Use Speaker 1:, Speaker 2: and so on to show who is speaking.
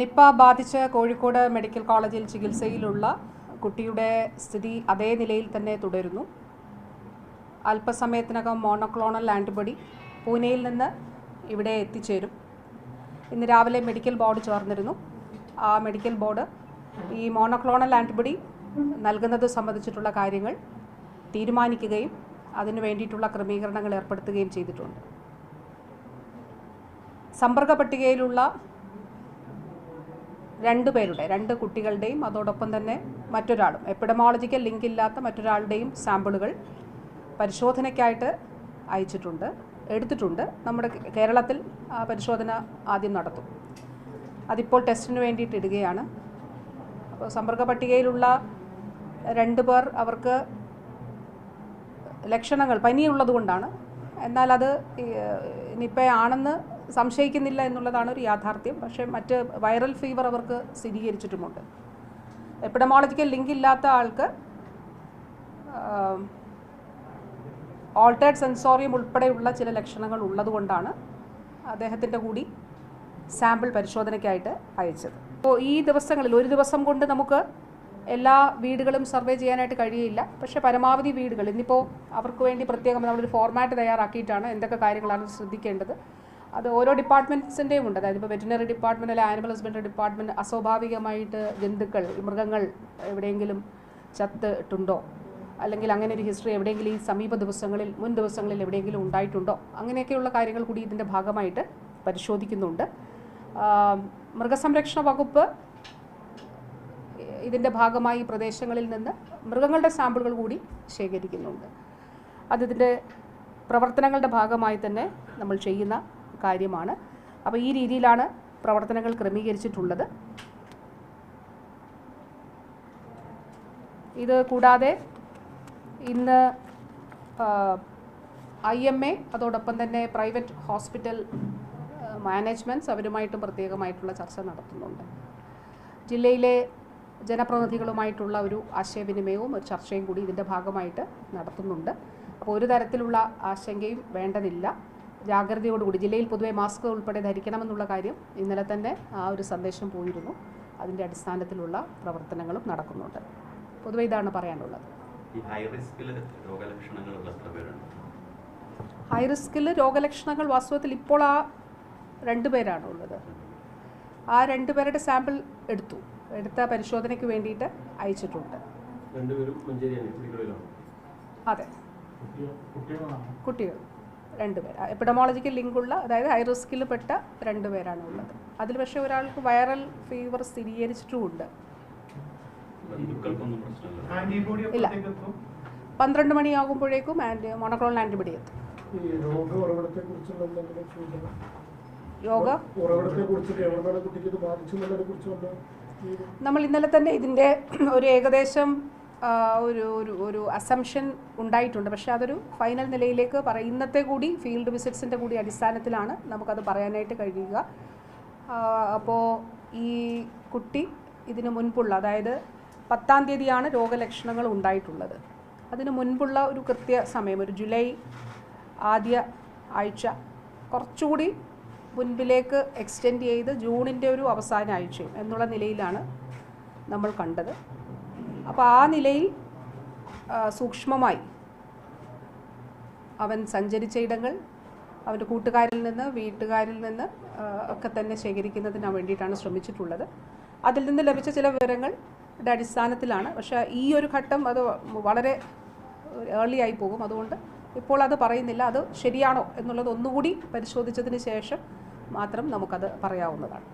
Speaker 1: Nipah ബാധിച്ച് Kozhikode medical കോളേജിൽ ചികിത്സയിലുള്ള കുട്ടിയുടെ സ്ഥിതി അതേ നിലയിൽ തന്നെ തുടരുന്നു. അല്പസമയത്തിനകം മോണോക്ലോണൽ ആന്റിബോഡി പൂനെയിൽ നിന്ന് ഇവിടെ എത്തിച്ചേരും. ഇന്ന് രാവിലെ മെഡിക്കൽ ബോർഡ് ചേർന്നിരുന്നു. ആ മെഡിക്കൽ ബോർഡ് ഈ മോണോക്ലോണൽ ആന്റിബോഡി നൽകുന്നത് സംബന്ധിച്ചിട്ടുള്ള കാര്യങ്ങൾ തീരുമാനിക്കുകയും അതിനു വേണ്ടിയിട്ടുള്ള ക്രമീകരണങ്ങൾ ഏർപ്പെടുത്തുകയും ചെയ്തിട്ടുണ്ട്. സമ്പർക്ക പട്ടികയിലുള്ള രണ്ട് പേരുടെ രണ്ട് കുട്ടികളുടെയും അതോടൊപ്പം തന്നെ മറ്റൊരാളും. എപ്പിഡമോളജിക്കൽ ലിങ്ക് ഇല്ലാത്ത മറ്റൊരാളുടെയും സാമ്പിളുകൾ പരിശോധനയ്ക്കായിട്ട് അയച്ചിട്ടുണ്ട് എടുത്തിട്ടുണ്ട്. നമ്മുടെ കേരളത്തിൽ ആ പരിശോധന ആദ്യം നടത്തും. അതിപ്പോൾ ടെസ്റ്റിന് വേണ്ടിയിട്ട് ഇടുകയാണ്. അപ്പോൾ സമ്പർക്ക പട്ടികയിലുള്ള രണ്ട് പേർ അവർക്ക് ലക്ഷണങ്ങൾ പനിയുള്ളത് കൊണ്ടാണ് എന്നാൽ അത് നിപ്പയാണെന്ന് സംശയിക്കുന്നില്ല എന്നുള്ളതാണ് ഒരു യാഥാർത്ഥ്യം. പക്ഷേ മറ്റ് വൈറൽ ഫീവർ അവർക്ക് സ്ഥിരീകരിച്ചിട്ടുമുണ്ട്. എപ്പിഡമോളജിക്കൽ ലിങ്ക് ഇല്ലാത്ത ആൾക്ക് ഓൾട്ടേഡ് സെൻസോറിയം ഉൾപ്പെടെയുള്ള ചില ലക്ഷണങ്ങൾ ഉള്ളതുകൊണ്ടാണ് അദ്ദേഹത്തിന്റെ കൂടി സാമ്പിൾ പരിശോധനയ്ക്കായിട്ട് അയച്ചത്. അപ്പോൾ ഈ ദിവസങ്ങളിൽ ഒരു ദിവസം കൊണ്ട് നമുക്ക് എല്ലാ വീടുകളും സർവേ ചെയ്യാനായിട്ട് കഴിയില്ല. പക്ഷേ പരമാവധി വീടുകൾ ഇന്നിപ്പോൾ അവർക്ക് വേണ്ടി പ്രത്യേകം നമ്മളൊരു ഫോർമാറ്റ് തയ്യാറാക്കിയിട്ടാണ് എന്തൊക്കെ കാര്യങ്ങളാണ് ശ്രദ്ധിക്കേണ്ടത്. അത് ഓരോ ഡിപ്പാർട്ട്മെന്റ്സിന്റെയും ഉണ്ട്. അതായത് ഇപ്പോൾ വെറ്റിനറി ഡിപ്പാർട്ട്മെന്റ് അല്ലെങ്കിൽ ആനിമൽ ഹസ്ബൻഡറി ഡിപ്പാർട്ട്മെന്റ് അസ്വാഭാവികമായിട്ട് ജന്തുക്കൾ മൃഗങ്ങൾ എവിടെയെങ്കിലും ചത്തിട്ടുണ്ടോ അല്ലെങ്കിൽ അങ്ങനെ ഒരു ഹിസ്റ്ററി എവിടെയെങ്കിലും ഈ സമീപ ദിവസങ്ങളിൽ മുൻ ദിവസങ്ങളിൽ എവിടെയെങ്കിലും ഉണ്ടായിട്ടുണ്ടോ? അങ്ങനെയൊക്കെയുള്ള കാര്യങ്ങൾ കൂടി ഇതിന്റെ ഭാഗമായിട്ട് പരിശോധിക്കുന്നുണ്ട്. മൃഗസംരക്ഷണ വകുപ്പ് ഇതിന്റെ ഭാഗമായി ഈ പ്രദേശങ്ങളിൽ നിന്ന് മൃഗങ്ങളുടെ സാമ്പിളുകൾ കൂടി ശേഖരിക്കുന്നുണ്ട്. അതിതിന്റെ പ്രവർത്തനങ്ങളുടെ ഭാഗമായി തന്നെ നമ്മൾ ചെയ്യുന്ന കാര്യമാണ്. അപ്പോൾ ഈ രീതിയിലാണ് പ്രവർത്തനങ്ങൾ ക്രമീകരിച്ചിട്ടുള്ളത്. ഇത് കൂടാതെ ഇന്ന് ഐ എം എ അതോടൊപ്പം തന്നെ പ്രൈവറ്റ് ഹോസ്പിറ്റൽ മാനേജ്മെന്റ്സ് അവരുമായിട്ടും പ്രത്യേകമായിട്ടുള്ള ചർച്ച നടത്തുന്നുണ്ട്. ജില്ലയിലെ ജനപ്രതിനിധികളുമായിട്ടുള്ള ഒരു ആശയവിനിമയവും ഒരു ചർച്ചയും കൂടി ഇതിന്റെ ഭാഗമായിട്ട് നടത്തുന്നുണ്ട്. അപ്പോൾ ഒരു തരത്തിലുള്ള ആശങ്കയും വേണ്ടതില്ല. ജാഗ്രതയോടുകൂടി ജില്ലയിൽ പൊതുവെ മാസ്ക് ഉൾപ്പെടെ ധരിക്കണമെന്നുള്ള കാര്യം ഇന്നലെ തന്നെ ആ ഒരു സന്ദേശം പോയിരുന്നു. അതിന്റെ അടിസ്ഥാനത്തിലുള്ള പ്രവർത്തനങ്ങളും നടക്കുന്നുണ്ട്. പൊതുവെ ഇതാണ് പറയാനുള്ളത്.
Speaker 2: ഹൈ റിസ്കിൽ
Speaker 1: ഹൈ രോഗലക്ഷണങ്ങൾ വാസ്തവത്തിൽ ഇപ്പോൾ ആ രണ്ട് പേരാണ് ഉള്ളത്. ആ രണ്ട് പേരുടെ സാമ്പിൾ എടുത്തു. എടുത്ത പരിശോധനയ്ക്ക് വേണ്ടിയിട്ട് അയച്ചിട്ടുണ്ട്. അതെ. കുട്ടികൾ രണ്ടുപേർ എപ്പിഡമോളജിക്കൽ ലിങ്കുള്ള അതായത് ഹൈ റിസ്കിൽ പെട്ട രണ്ടുപേരാണ് ഉള്ളത്. അതിൽ പക്ഷേ ഒരാൾക്ക് വൈറൽ ഫീവർ സ്ഥിരീകരിച്ചിട്ടുമുണ്ട്. ഇല്ല. പന്ത്രണ്ട് മണിയാകുമ്പോഴേക്കും ആന്റി മോണോക്ലോണൽ ആന്റിബോഡി എത്തും.
Speaker 3: ഈ രോഗ ഉറവിടത്തെ കുറിച്ചുള്ള
Speaker 1: നമ്മൾ ഇന്നലെ തന്നെ ഇതിന്റെ ഒരു ഏകദേശം ഒരു ഒരു ഒരു അസംഷൻ ഉണ്ടായിട്ടുണ്ട്. പക്ഷേ അതൊരു ഫൈനൽ നിലയിലേക്ക് പറ ഇന്നത്തെ കൂടി ഫീൽഡ് വിസിറ്റ്സിന്റെ കൂടി അടിസ്ഥാനത്തിലാണ് നമുക്കത് പറയാനായിട്ട് കഴിയുക. അപ്പോൾ ഈ കുട്ടി ഇതിനു മുൻപുള്ള അതായത് പത്താം തീയതിയാണ് രോഗലക്ഷണങ്ങൾ ഉണ്ടായിട്ടുള്ളത്. അതിനു മുൻപുള്ള ഒരു കൃത്യ സമയം ഒരു ജൂലൈ ആദ്യ ആഴ്ച കുറച്ചുകൂടി മുൻപിലേക്ക് എക്സ്റ്റെൻഡ് ചെയ്ത് ജൂണിന്റെ ഒരു അവസാന ആഴ്ചയും എന്നുള്ള നിലയിലാണ് നമ്മൾ കണ്ടത്. അപ്പോൾ ആ നിലയിൽ സൂക്ഷ്മമായി അവൻ സഞ്ചരിച്ച ഇടങ്ങൾ അവന്റെ കൂട്ടുകാരിൽ നിന്ന് വീട്ടുകാരിൽ നിന്ന് ഒക്കെ തന്നെ ശേഖരിക്കുന്നതിന് വേണ്ടിയിട്ടാണ് ശ്രമിച്ചിട്ടുള്ളത്. അതിൽ നിന്ന് ലഭിച്ച ചില വിവരങ്ങളുടെ അടിസ്ഥാനത്തിലാണ്. പക്ഷേ ഈ ഒരു ഘട്ടം അത് വളരെ ഏർലി ആയി പോകും. അതുകൊണ്ട് ഇപ്പോൾ അത് പറയുന്നില്ല. അത് ശരിയാണോ എന്നുള്ളത് ഒന്നുകൂടി പരിശോധിച്ചതിന് ശേഷം മാത്രം നമുക്കത് പറയാവുന്നതാണ്.